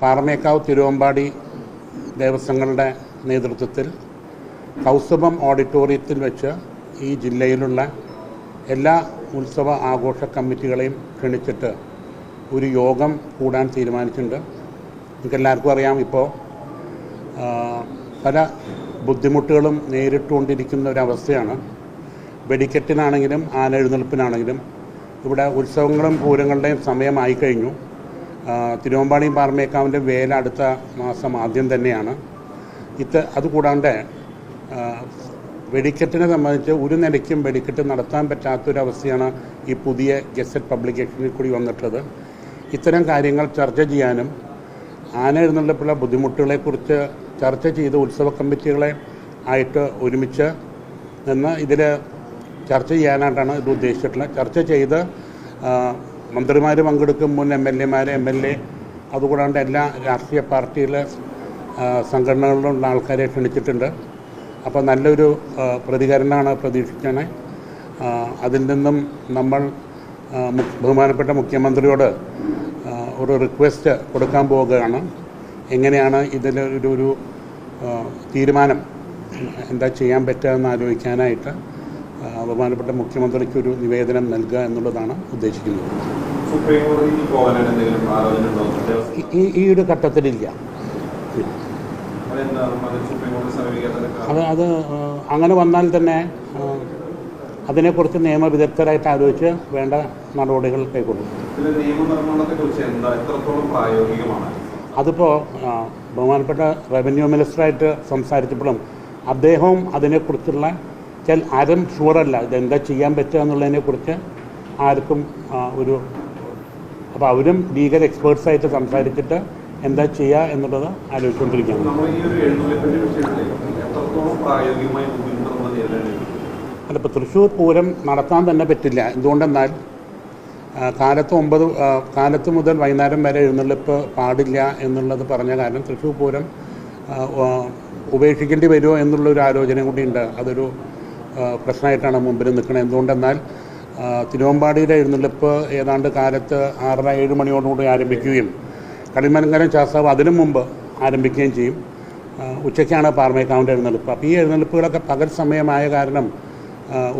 പാറമേക്കാവ് തിരുവമ്പാടി ദേവസ്വങ്ങളുടെ നേതൃത്വത്തിൽ കൗസ്തുഭം ഓഡിറ്റോറിയത്തിൽ വെച്ച് ഈ ജില്ലയിലുള്ള എല്ലാ ഉത്സവ ആഘോഷ കമ്മിറ്റികളെയും ക്ഷണിച്ചിട്ട് ഒരു യോഗം കൂടാൻ തീരുമാനിച്ചിട്ടുണ്ട്. നമുക്കെല്ലാവർക്കും അറിയാം ഇപ്പോൾ പല ബുദ്ധിമുട്ടുകളും നേരിട്ടുകൊണ്ടിരിക്കുന്ന ഒരവസ്ഥയാണ്. വെടിക്കെട്ടിനാണെങ്കിലും ആനെഴുന്നള്ളിപ്പിനാണെങ്കിലും ഇവിടെ ഉത്സവങ്ങളും പൂരങ്ങളുടെയും സമയമായി കഴിഞ്ഞു. ആ, തിരുവമ്പാടിയും പാറമേക്കാവിന്റെ വേല അടുത്ത മാസം ആദ്യം തന്നെയാണ്. ഇത് അതുകൂടാണ്ട് വെടിക്കെട്ടിനെ സംബന്ധിച്ച് ഒരു നിലയ്ക്കും വെടിക്കെട്ട് നടത്താൻ പറ്റാത്തൊരവസ്ഥയാണ് ഈ പുതിയ ഗസറ്റ് പബ്ലിക്കേഷനിൽ കൂടി വന്നിട്ടുള്ളത്. ഇത്തരം കാര്യങ്ങൾ ചർച്ച ചെയ്യാനും ആന എഴുന്നള്ളിപ്പുള്ള ബുദ്ധിമുട്ടുകളെക്കുറിച്ച് ചർച്ച ചെയ്ത് ഉത്സവ കമ്മിറ്റികളെ ആയിട്ട് ഒരുമിച്ച് നിന്ന് ഇതിൽ ചർച്ച ചെയ്യാനായിട്ടാണ് ഇത് ഉദ്ദേശിച്ചിട്ടുള്ളത്. ചർച്ച ചെയ്ത് മന്ത്രിമാർ പങ്കെടുക്കും മുൻ എം എൽ എമാർ എം എൽ എ. അതുകൂടാണ്ട് എല്ലാ രാഷ്ട്രീയ പാർട്ടിയിലെ സംഘടനകളിലുള്ള ആൾക്കാരെ ക്ഷണിച്ചിട്ടുണ്ട്. അപ്പോൾ നല്ലൊരു പ്രതികരണമാണ് പ്രതീക്ഷിക്കണേ. അതിൽ നിന്നും നമ്മൾ ബഹുമാനപ്പെട്ട മുഖ്യമന്ത്രിയോട് ഒരു റിക്വസ്റ്റ് കൊടുക്കാൻ പോവുകയാണ്. എങ്ങനെയാണ് ഇതിൽ ഒരു തീരുമാനം എന്താ ചെയ്യാൻ പറ്റുക എന്ന് ആലോചിക്കാനായിട്ട് ബഹുമാനപ്പെട്ട മുഖ്യമന്ത്രിക്ക് ഒരു നിവേദനം നൽകുക എന്നുള്ളതാണ് ഉദ്ദേശിക്കുന്നത്. ഈ- ഈ ഒരു ഘട്ടത്തിലില്ല. അത് അത് അങ്ങനെ വന്നാൽ തന്നെ അതിനെക്കുറിച്ച് നിയമവിദഗ്ധരായിട്ട് ആലോചിച്ച് വേണ്ട നടപടികൾ കൈക്കൊള്ളും. അതിപ്പോൾ ബഹുമാനപ്പെട്ട റവന്യൂ മിനിസ്റ്ററായിട്ട് സംസാരിച്ചപ്പോഴും അദ്ദേഹവും അതിനെക്കുറിച്ചുള്ള ചില ആരും ഷുവറല്ല ഇതെന്താ ചെയ്യാൻ പറ്റുക എന്നുള്ളതിനെക്കുറിച്ച് ആർക്കും ഒരു അപ്പോൾ അവരും ലീഗൽ എക്സ്പേർട്സ് ആയിട്ട് സംസാരിച്ചിട്ട് എന്താ ചെയ്യുക എന്നുള്ളത് ആലോചിച്ചുകൊണ്ടിരിക്കുകയാണ്. അല്ല ഇപ്പോൾ തൃശ്ശൂർ പൂരം നടത്താൻ തന്നെ പറ്റില്ല. എന്തുകൊണ്ടെന്നാൽ കാലത്ത് ഒമ്പത് കാലത്ത് മുതൽ വൈകുന്നേരം വരെ എഴുന്നള്ളിപ്പ് പാടില്ല എന്നുള്ളത് പറഞ്ഞ കാരണം തൃശ്ശൂർ പൂരം ഉപേക്ഷിക്കേണ്ടി വരുമോ എന്നുള്ളൊരു ആലോചന കൂടിയുണ്ട് അതൊരു പ്രശ്നമായിട്ടാണ് മുമ്പിൽ നിൽക്കുന്നത് എന്തുകൊണ്ടെന്നാൽ തിരുവമ്പാടിയുടെ എഴുന്നള്ളിപ്പ് ഏതാണ്ട് കാലത്ത് ആറര ഏഴ് മണിയോടുകൂടി ആരംഭിക്കുകയും കളിമലങ്കരം ശാസ്താവ് അതിനു മുമ്പ് ആരംഭിക്കുകയും ചെയ്യും. ഉച്ചയ്ക്കാണ് പാർമേക്കാവിന്റെ എഴുന്നള്ളിപ്പ്. അപ്പോൾ ഈ എഴുന്നള്ളിപ്പുകളൊക്കെ പകൽ സമയമായ കാരണം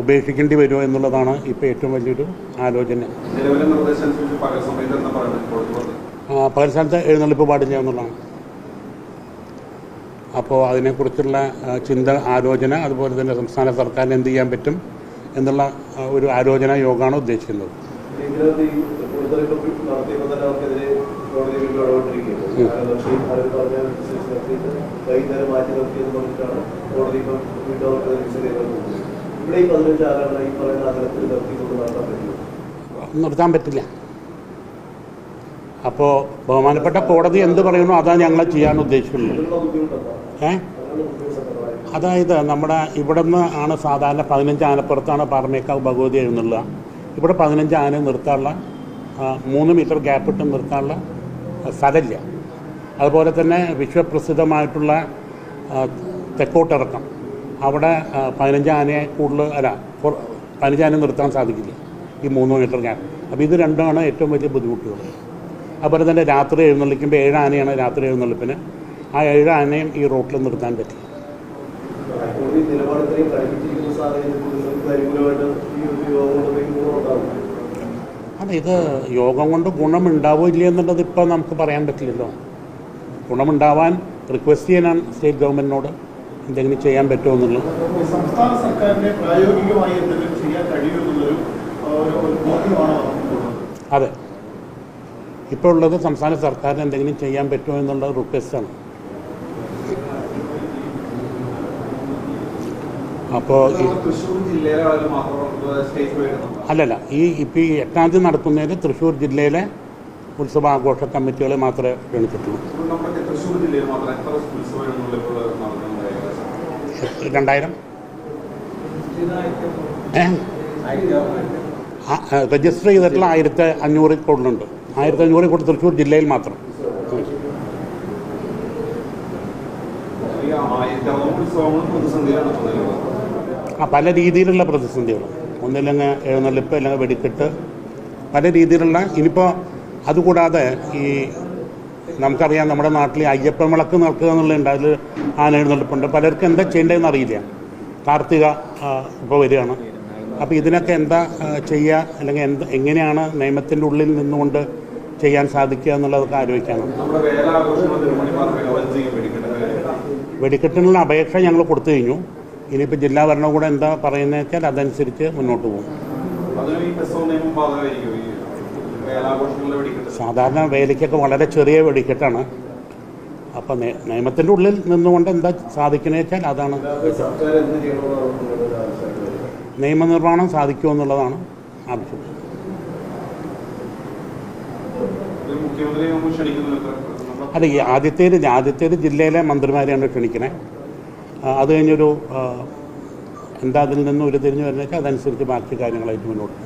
ഉപേക്ഷിക്കേണ്ടി വരുമോ എന്നുള്ളതാണ് ഇപ്പോൾ ഏറ്റവും വലിയൊരു ആലോചന. പകൽ സമയത്ത് എഴുന്നള്ളിപ്പ് പാടില്ല എന്നുള്ളതാണ്. അപ്പോൾ അതിനെക്കുറിച്ചുള്ള ചിന്ത ആലോചന അതുപോലെ തന്നെ സംസ്ഥാന സർക്കാരിന് എന്ത് ചെയ്യാൻ പറ്റും എന്നുള്ള ഒരു ആലോചന യോഗമാണ് ഉദ്ദേശിക്കുന്നത്. നിർത്താൻ പറ്റില്ല. അപ്പോൾ ബഹുമാനപ്പെട്ട കോടതി എന്ത് പറയുന്നു? അതാണ് ഞങ്ങൾ ചെയ്യാൻ ഉദ്ദേശിക്കുന്നത്. ഏ? അതായത് നമ്മുടെ ഇവിടെ നിന്ന് ആണ് സാധാരണ പതിനഞ്ച് ആനപ്പുറത്താണ് പാറമേക്കാവ് ഭഗവതി എഴുന്നുള്ളത് ഇവിടെ പതിനഞ്ച് ആന നിർത്താനുള്ള മൂന്ന് മീറ്റർ ഗ്യാപ്പ് ഇട്ട് നിർത്താനുള്ള സ്ഥലമില്ല. അതുപോലെ തന്നെ വിശ്വപ്രസിദ്ധമായിട്ടുള്ള തെക്കോട്ടിറക്കം. അവിടെ പതിനഞ്ച് ആനയെ കൂടുതൽ അല്ല പതിനഞ്ച് ആന നിർത്താൻ സാധിക്കില്ല. ഈ മൂന്ന് മീറ്റർ ഗ്യാപ്പ് അപ്പോൾ ഇത് രണ്ടാണ് ഏറ്റവും വലിയ ബുദ്ധിമുട്ടുകൾ. അതുപോലെ തന്നെ രാത്രി എഴുന്നള്ളിക്കുമ്പോൾ ഏഴ് ആനയാണ് രാത്രി എഴുന്നള്ളിപ്പിന്. ആ ഏഴ് ആനയും ഈ റോട്ടിൽ നിർത്താൻ പറ്റില്ല അതെ അല്ല ഇത് യോഗം കൊണ്ട് ഗുണമുണ്ടാവോ ഇല്ല എന്നുള്ളത് ഇപ്പോൾ നമുക്ക് പറയാൻ പറ്റില്ലല്ലോ. ഗുണമുണ്ടാവാൻ റിക്വസ്റ്റ് ചെയ്യാനാണ് സ്റ്റേറ്റ് ഗവൺമെന്റിനോട് എന്തെങ്കിലും ചെയ്യാൻ പറ്റുമോ എന്നുള്ളത്. സംസ്ഥാന സർക്കാരിനെ പ്രായോഗികമായി എന്തെങ്കിലും ചെയ്യാൻ കഴിയുമെന്നുള്ളൊരു അതെ. ഇപ്പോൾ ഉള്ളത് സംസ്ഥാന സർക്കാരിന് എന്തെങ്കിലും ചെയ്യാൻ പറ്റുമോ എന്നുള്ള റിക്വസ്റ്റാണ് അപ്പോൾ ഈ തൃശ്ശൂർ ജില്ലയിലെ ആളുകൾ മാത്രം അല്ലല്ല ഈ ഇപ്പോൾ ഈ എട്ടാം തീയതി നടത്തുന്നതിൽ തൃശ്ശൂർ ജില്ലയിലെ ഉത്സവാഘോഷ കമ്മിറ്റികളെ മാത്രമേ ക്ഷണിച്ചിട്ടുള്ളൂ. രണ്ടായിരം. രജിസ്റ്റർ ചെയ്തിട്ടുള്ള ആയിരത്തി അഞ്ഞൂറിൽ കൂടുതലുണ്ട്. ആയിരത്തി അഞ്ഞൂറിൽ കൂടെ തൃശ്ശൂർ ജില്ലയിൽ മാത്രം. ആ പല രീതിയിലുള്ള പ്രതിസന്ധികൾ ഒന്നില്ലെങ്കിൽ എഴുന്നള്ളിപ്പ് അല്ലെങ്കിൽ വെടിക്കെട്ട് പല രീതിയിലുള്ള ഇനിയിപ്പോൾ അതുകൂടാതെ ഈ നമുക്കറിയാം നമ്മുടെ നാട്ടിൽ അയ്യപ്പൻ വിളക്ക് നടക്കുക എന്നുള്ളതുണ്ട്. അതിൽ ആന എഴുന്നള്ളിപ്പുണ്ട്. പലർക്കും എന്താ ചെയ്യേണ്ടതെന്ന് അറിയില്ല. കാർത്തിക ഇപ്പോൾ വരികയാണ്. അപ്പോൾ ഇതിനൊക്കെ എന്താ ചെയ്യുക അല്ലെങ്കിൽ എന്ത് എങ്ങനെയാണ് നിയമത്തിന്റെ ഉള്ളിൽ നിന്നുകൊണ്ട് ചെയ്യാൻ സാധിക്കുക എന്നുള്ളതൊക്കെ ആലോചിക്കണം. വെടിക്കെട്ടിനുള്ള അപേക്ഷ ഞങ്ങൾ കൊടുത്തു കഴിഞ്ഞു. ഇനിയിപ്പോൾ ജില്ലാ ഭരണകൂടം എന്താ പറയുന്നത് വെച്ചാൽ അതനുസരിച്ച് മുന്നോട്ട് പോകും. സാധാരണ വേലിക്കൊക്കെ വളരെ ചെറിയ വെടിക്കെട്ടാണ്. അപ്പം നിയമത്തിന്റെ ഉള്ളിൽ നിന്നുകൊണ്ട് എന്താ സാധിക്കുന്നത് വെച്ചാൽ അതാണ്. നിയമനിർമ്മാണം സാധിക്കുമെന്നുള്ളതാണ് ആവശ്യം ഒരു മുഖ്യമന്ത്രിയെ നമ്മൾ ക്ഷണിക്കുന്നില്ല എത്ര നമ്മുടെ അല്ല ഈ ആദ്യത്തേത് ആദ്യത്തേത് ജില്ലയിലെ മന്ത്രിമാരെയാണ് ക്ഷണിക്കണേ അത് കഴിഞ്ഞൊരു എന്താ അതിൽ നിന്ന് ഉരുത്തിരിഞ്ഞ് വരുന്നത് വെച്ചാൽ അതനുസരിച്ച് ബാക്കി കാര്യങ്ങളായിട്ട് മുന്നോട്ട്.